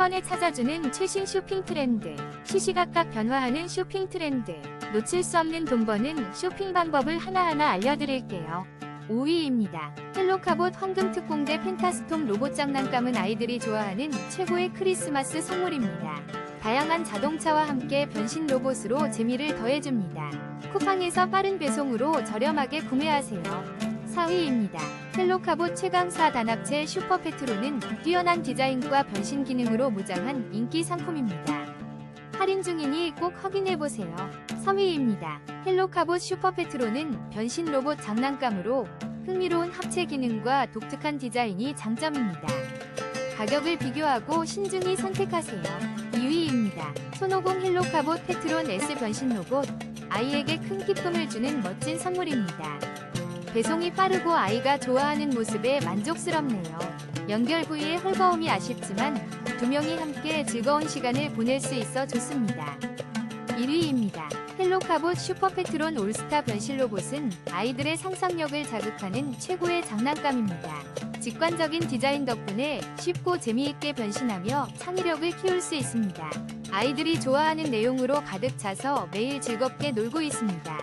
번에 찾아주는 최신 쇼핑 트렌드. 시시각각 변화하는 쇼핑 트렌드. 놓칠 수 없는 돈 버는 쇼핑 방법을 하나하나 알려드릴게요. 5위입니다. 헬로카봇 황금 특공대 펜타스톰 로봇 장난감은 아이들이 좋아하는 최고의 크리스마스 선물입니다. 다양한 자동차와 함께 변신 로봇으로 재미를 더해줍니다. 쿠팡에서 빠른 배송으로 저렴하게 구매하세요. 4위입니다. 헬로카봇 최강사 단합체 슈퍼페트로는 뛰어난 디자인과 변신 기능으로 무장한 인기 상품입니다. 할인 중이니 꼭 확인해보세요. 3위입니다. 헬로카봇 슈퍼페트로는 변신 로봇 장난감으로 흥미로운 합체 기능과 독특한 디자인이 장점입니다. 가격을 비교하고 신중히 선택하세요. 2위입니다. 손오공 헬로카봇 페트론 S 변신 로봇. 아이에게 큰 기쁨을 주는 멋진 선물입니다. 배송이 빠르고 아이가 좋아하는 모습에 만족스럽네요. 연결 부위의 헐거움이 아쉽지만 두 명이 함께 즐거운 시간을 보낼 수 있어 좋습니다. 1위입니다. 헬로카봇 슈퍼페트론 올스타 변신 로봇은 아이들의 상상력을 자극하는 최고의 장난감입니다. 직관적인 디자인 덕분에 쉽고 재미있게 변신하며 창의력을 키울 수 있습니다. 아이들이 좋아하는 내용으로 가득 차서 매일 즐겁게 놀고 있습니다.